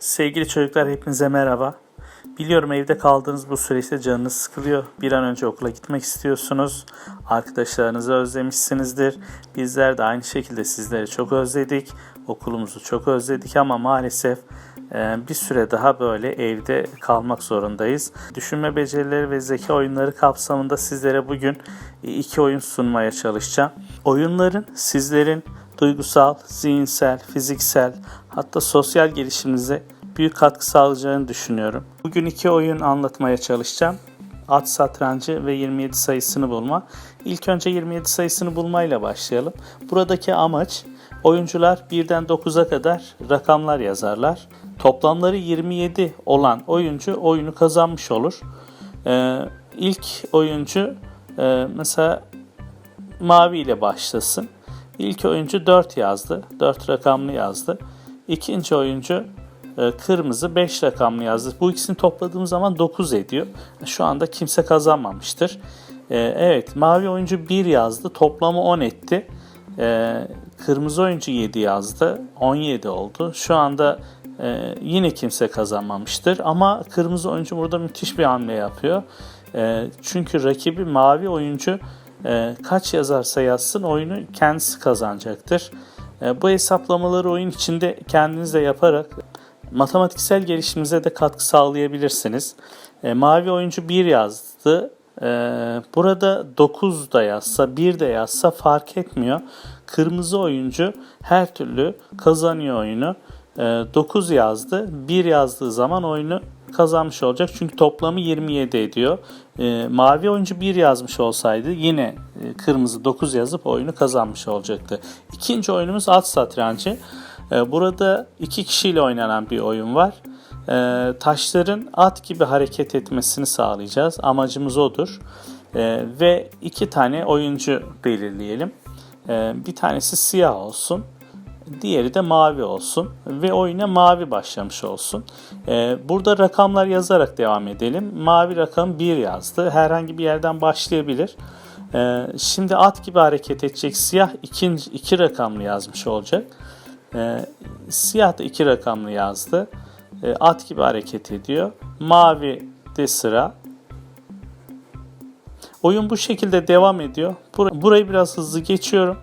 Sevgili çocuklar hepinize merhaba. Biliyorum evde kaldığınız bu süreçte canınız sıkılıyor. Bir an önce okula gitmek istiyorsunuz. Arkadaşlarınızı özlemişsinizdir. Bizler de aynı şekilde sizleri çok özledik. Okulumuzu çok özledik ama maalesef e, bir süre daha böyle evde kalmak zorundayız. Düşünme becerileri ve zeka oyunları kapsamında sizlere bugün iki oyun sunmaya çalışacağım. Oyunların sizlerin duygusal, zihinsel, fiziksel hatta sosyal gelişiminize büyük katkı sağlayacağını düşünüyorum. Bugün iki oyun anlatmaya çalışacağım. At satrancı ve 27 sayısını bulma. İlk önce 27 sayısını bulmayla başlayalım. Buradaki amaç oyuncular 1'den 9'a kadar rakamlar yazarlar. Toplamları 27 olan oyuncu oyunu kazanmış olur. Ee, ilk oyuncu e, mesela mavi ile başlasın. İlk oyuncu 4 yazdı. 4 rakamlı yazdı. İkinci oyuncu e, kırmızı 5 rakamlı yazdı. Bu ikisini topladığım zaman 9 ediyor. Şu anda kimse kazanmamıştır. E, Evet mavi oyuncu 1 yazdı. Toplamı 10 etti. E, Kırmızı oyuncu 7 yazdı. 17 oldu. Şu anda yine kimse kazanmamıştır. Ama kırmızı oyuncu burada müthiş bir hamle yapıyor. Çünkü rakibi mavi oyuncu e, kaç yazarsa yazsın oyunu kendisi kazanacaktır. E, Bu hesaplamaları oyun içinde kendiniz de yaparak matematiksel gelişiminize de katkı sağlayabilirsiniz. E, mavi oyuncu 1 yazdı. E, burada 9 da yazsa 1 de yazsa fark etmiyor. Kırmızı oyuncu her türlü kazanıyor oyunu. E, 9 yazdı. 1 yazdığı zaman oyunu kazanmış olacak. Çünkü toplamı 27 ediyor. E, mavi oyuncu 1 yazmış olsaydı yine e, kırmızı 9 yazıp oyunu kazanmış olacaktı. İkinci oyunumuz at satrancı. E, burada iki kişiyle oynanan bir oyun var. E, taşların at gibi hareket etmesini sağlayacağız. Amacımız odur. E, ve iki tane oyuncu belirleyelim. E, bir tanesi siyah olsun. Diğeri de mavi olsun ve oyuna mavi başlamış olsun. Ee, burada rakamlar yazarak devam edelim. Mavi rakam 1 yazdı. Herhangi bir yerden başlayabilir. Ee, şimdi at gibi hareket edecek. Siyah 2 iki rakamlı yazmış olacak. Ee, siyah da 2 rakamlı yazdı. At gibi hareket ediyor. Mavi de sıra. Oyun bu şekilde devam ediyor. Bur- Burayı biraz hızlı geçiyorum.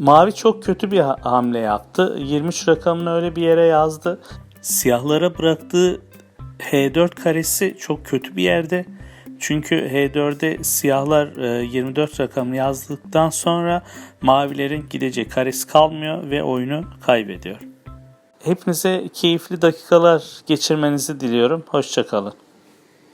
Mavi çok kötü bir ha- hamle yaptı. 23 rakamını öyle bir yere yazdı. Siyahlara bıraktığı H4 karesi çok kötü bir yerde. Çünkü H4'e siyahlar e, 24 rakamını yazdıktan sonra mavilerin gidecek karesi kalmıyor ve oyunu kaybediyor. Hepinize keyifli dakikalar geçirmenizi diliyorum. Hoşçakalın.